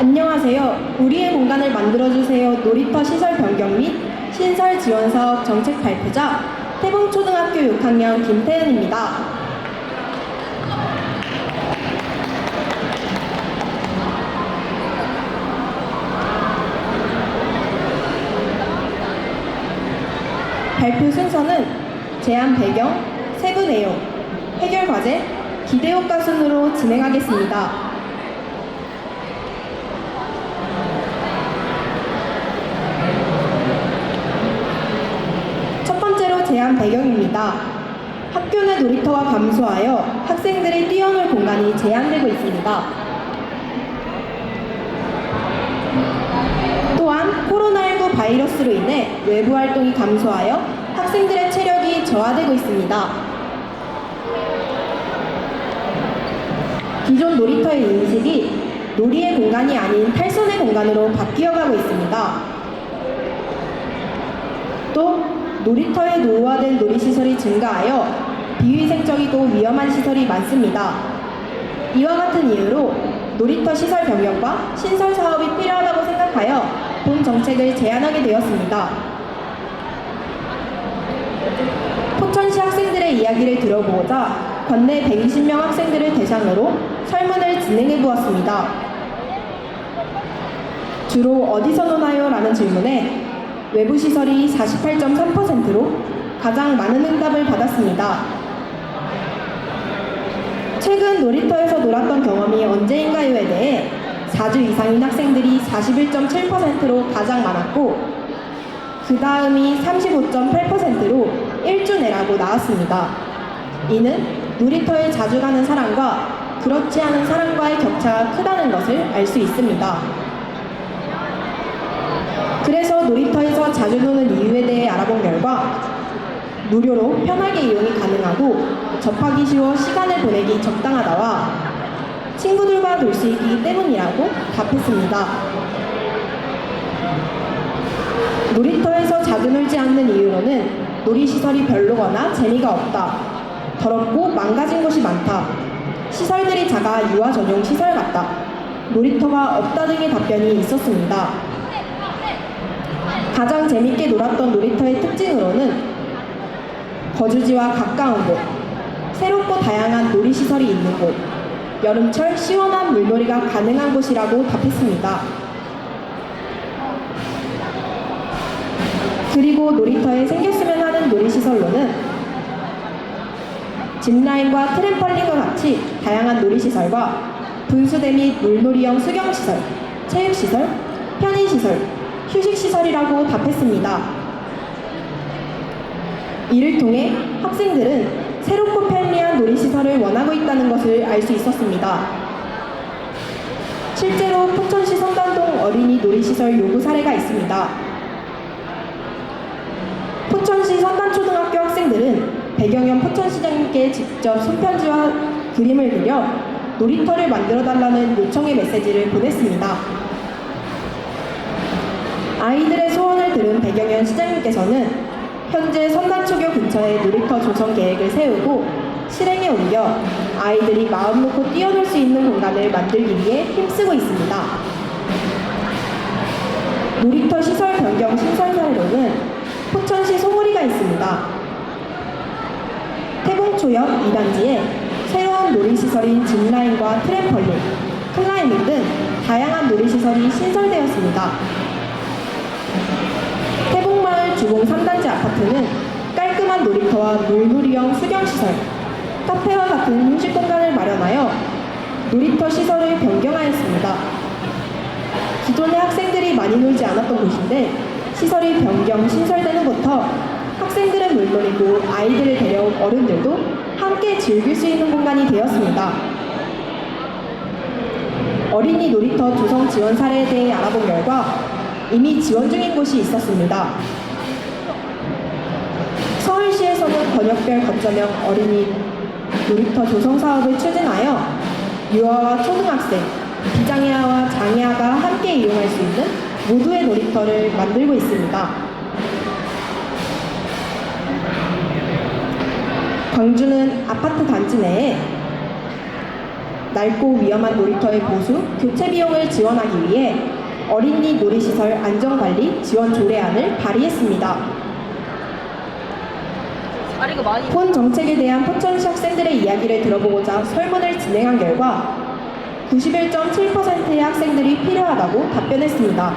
안녕하세요. 우리의 공간을 만들어주세요. 놀이터 시설 변경 및 신설 지원 사업 정책 발표자 태봉초등학교 6학년 김태은입니다. 발표 순서는 제안 배경, 세부 내용, 해결 과제, 기대 효과 순으로 진행하겠습니다. 첫 번째로 제안 배경입니다. 학교 내 놀이터가 감소하여 학생들이 뛰어놀 공간이 제한되고 있습니다. 또한 코로나19 바이러스로 인해 외부 활동이 감소하여 학생들의 체력이 저하되고 있습니다. 기존 놀이터의 인식이 놀이의 공간이 아닌 탈선의 공간으로 바뀌어가고 있습니다. 또 놀이터에 노후화된 놀이시설이 증가하여 비위생적이고 위험한 시설이 많습니다. 이와 같은 이유로 놀이터 시설 변경과 신설 사업이 필요하다고 생각하여 본 정책을 제안하게 되었습니다. 포천시 학생들의 이야기를 들어보고자 관내 120명 학생들을 대상으로 설문을 진행해 보았습니다. 주로 어디서 노나요? 라는 질문에 외부 시설이 48.3%로 가장 많은 응답을 받았습니다. 최근 놀이터에서 놀았던 경험이 언제인가요에 대해 4주 이상인 학생들이 41.7%로 가장 많았고 그 다음이 35.8%로 1주 내라고 나왔습니다. 이는 놀이터에 자주 가는 사람과 그렇지 않은 사람과의 격차가 크다는 것을 알 수 있습니다. 그래서 놀이터에서 자주 노는 이유에 대해 알아본 결과 무료로 편하게 이용이 가능하고 접하기 쉬워 시간을 보내기 적당하다와 친구들과 놀 수 있기 때문이라고 답했습니다. 놀이터에서 자주 놀지 않는 이유로는 놀이시설이 별로거나 재미가 없다. 더럽고 망가진 곳이 많다. 시설들이 작아 유아 전용 시설 같다. 놀이터가 없다 등의 답변이 있었습니다. 가장 재밌게 놀았던 놀이터의 특징으로는 거주지와 가까운 곳, 새롭고 다양한 놀이시설이 있는 곳, 여름철 시원한 물놀이가 가능한 곳이라고 답했습니다. 그리고 놀이터에 생겼으면 하는 놀이시설로는 짚라인과 트램펄린과 같이 다양한 놀이시설과 분수대 및 물놀이형 수경시설, 체육시설, 편의시설, 휴식시설이라고 답했습니다. 이를 통해 학생들은 새롭고 편리한 놀이시설을 원하고 있다는 것을 알 수 있었습니다. 실제로 포천시 선단동 어린이 놀이시설 요구 사례가 있습니다. 포천시 선단초등학교 학생들은 배경현 포천시장님께 직접 손편지와 그림을 그려 놀이터를 만들어 달라는 요청의 메시지를 보냈습니다. 아이들의 소원을 들은 배경현 시장님께서는 현재 선단초교 근처에 놀이터 조성 계획을 세우고 실행에 옮겨 아이들이 마음 놓고 뛰어놀 수 있는 공간을 만들기 위해 힘쓰고 있습니다. 놀이터 시설 변경 신설 사례로는 포천시 소구리가 있습니다. 태봉초역 2단지에 새로운 놀이시설인 짚라인과 트램펄린, 클라이밍 등 다양한 놀이시설이 신설되었습니다. 태봉마을 주공 3단지 아파트는 깔끔한 놀이터와 물놀이형 수경시설, 카페와 같은 휴식 공간을 마련하여 놀이터 시설을 변경하였습니다. 기존의 학생들이 많이 놀지 않았던 곳인데 시설이 변경, 신설되는 부터 학생들은 물놀이고 아이들을 데려온 어른들도 함께 즐길 수 있는 공간이 되었습니다. 어린이 놀이터 조성 지원 사례에 대해 알아본 결과 이미 지원 중인 곳이 있었습니다. 서울시에서는 번역별 거점형 어린이 놀이터 조성 사업을 추진하여 유아와 초등학생, 비장애아와 장애아가 함께 이용할 수 있는 모두의 놀이터를 만들고 있습니다. 광주는 아파트 단지 내에 낡고 위험한 놀이터의 보수, 교체 비용을 지원하기 위해 어린이 놀이시설 안전관리 지원 조례안을 발의했습니다. 본 정책에 대한 포천시 학생들의 이야기를 들어보고자 설문을 진행한 결과 91.7%의 학생들이 필요하다고 답변했습니다.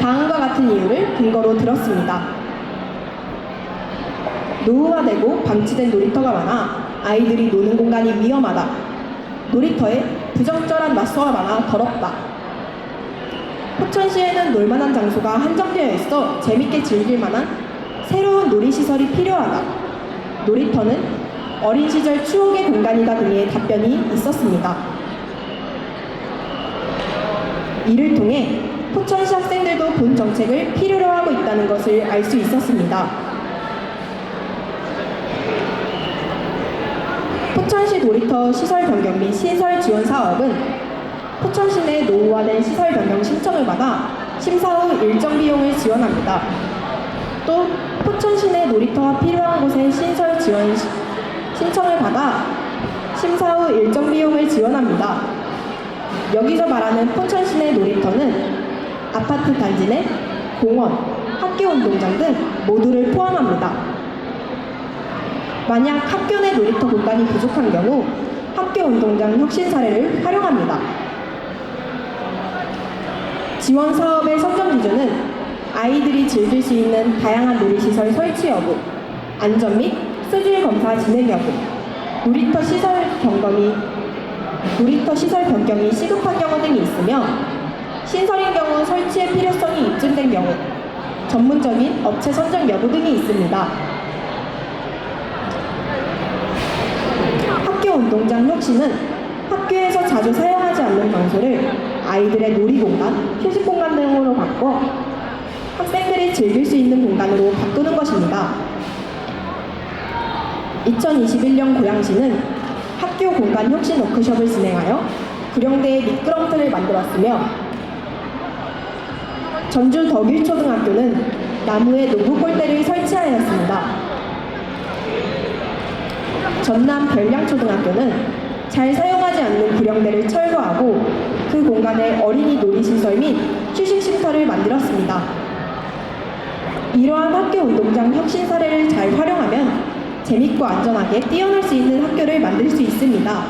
다음과 같은 이유를 근거로 들었습니다. 노후화되고 방치된 놀이터가 많아 아이들이 노는 공간이 위험하다. 놀이터에 부적절한 낙서가 많아 더럽다. 포천시에는 놀만한 장소가 한정되어 있어 재밌게 즐길 만한 새로운 놀이시설이 필요하다. 놀이터는 어린 시절 추억의 공간이다 등의 답변이 있었습니다. 이를 통해 포천시 학생들도 본 정책을 필요로 하고 있다는 것을 알 수 있었습니다. 포천시 놀이터 시설 변경 및 시설 지원 사업은 포천시 내 노후화된 시설 변경 신청을 받아 심사 후 일정 비용을 지원합니다. 또 포천시 내 놀이터가 필요한 곳에 신설 지원 시- 신청을 받아 심사 후 일정 비용을 지원합니다. 여기서 말하는 포천시 내 놀이터는 아파트 단지 내 공원, 학교 운동장 등 모두를 포함합니다. 만약 학교 내 놀이터 공간이 부족한 경우 학교 운동장 혁신 사례를 활용합니다. 지원 사업의 선정 기준은 아이들이 즐길 수 있는 다양한 놀이시설 설치 여부, 안전 및 수질 검사 진행 여부, 놀이터 시설 점검이 놀이터 시설 변경이 시급한 경우 등이 있으며 신설인 경우 설치의 필요성이 입증된 경우 전문적인 업체 선정 여부 등이 있습니다. 학교 운동장 혁신은 학교에서 자주 사용하지 않는 장소를 아이들의 놀이공간, 휴식공간 등으로 바꿔 학생들이 즐길 수 있는 공간으로 바꾸는 것입니다. 2021년 고양시는 학교 공간 혁신 워크숍을 진행하여 구령대의 미끄럼틀을 만들었으며 전주 덕일초등학교는 나무에 노부 골대를 설치하였습니다. 전남 별량초등학교는 잘 사용하지 않는 구령대를 철거하고 그 공간에 어린이 놀이시설 및 휴식쉼터를 만들었습니다. 이러한 학교 운동장 혁신 사례를 잘 활용하면 재밌고 안전하게 뛰어놀 수 있는 학교를 만들 수 있습니다.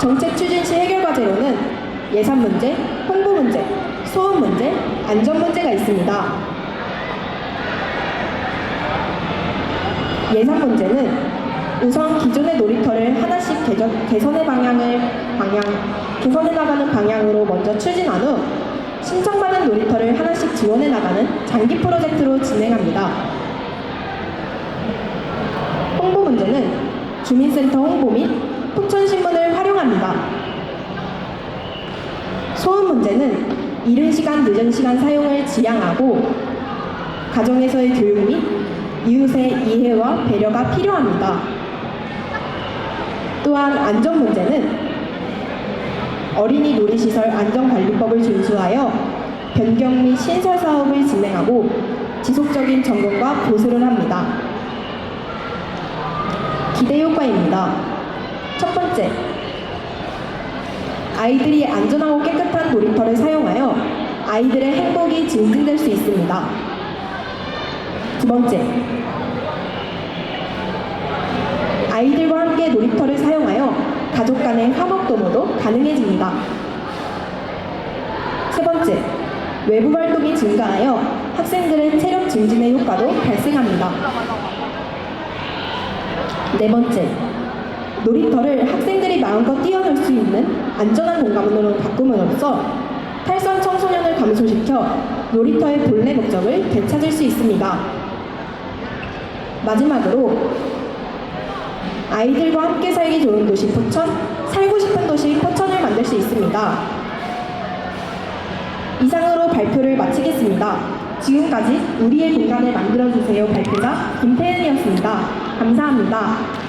정책 추진 시 해결 과제로는 예산 문제, 홍보 문제, 소음 문제, 안전 문제가 있습니다. 예산 문제는 우선 기존의 놀이터를 하나씩 개전, 개선의 방향을 방향 개선해 나가는 방향으로 먼저 추진한 후 신청받은 놀이터를 하나씩 지원해 나가는 장기 프로젝트로 진행합니다. 홍보 문제는 주민센터 홍보 및 포천신문을 활용합니다. 소음 문제는 이른 시간, 늦은 시간 사용을 지양하고 가정에서의 교육 및 이웃의 이해와 배려가 필요합니다. 또한 안전 문제는 어린이 놀이시설 안전관리법을 준수하여 변경 및 신설 사업을 진행하고 지속적인 점검과 보수를 합니다. 기대 효과입니다. 첫 번째, 아이들이 안전하고 깨끗한 놀이터를 사용하여 아이들의 행복이 증진될 수 있습니다. 두 번째, 아이들과 함께 놀이터를 사용하여 가족 간의 화목 도모도 가능해집니다. 세 번째, 외부 활동이 증가하여 학생들의 체력 증진의 효과도 발생합니다. 네 번째, 놀이터를 학생들이 마음껏 뛰어놀 수 있는 안전한 공간으로 바꿈으로써 탈선 청소년을 감소시켜 놀이터의 본래 목적을 되찾을 수 있습니다. 마지막으로 아이들과 함께 살기 좋은 도시 포천, 살고 싶은 도시 포천을 만들 수 있습니다. 이상으로 발표를 마치겠습니다. 지금까지 우리의 공간을 만들어주세요 발표자 김태은이었습니다. 감사합니다.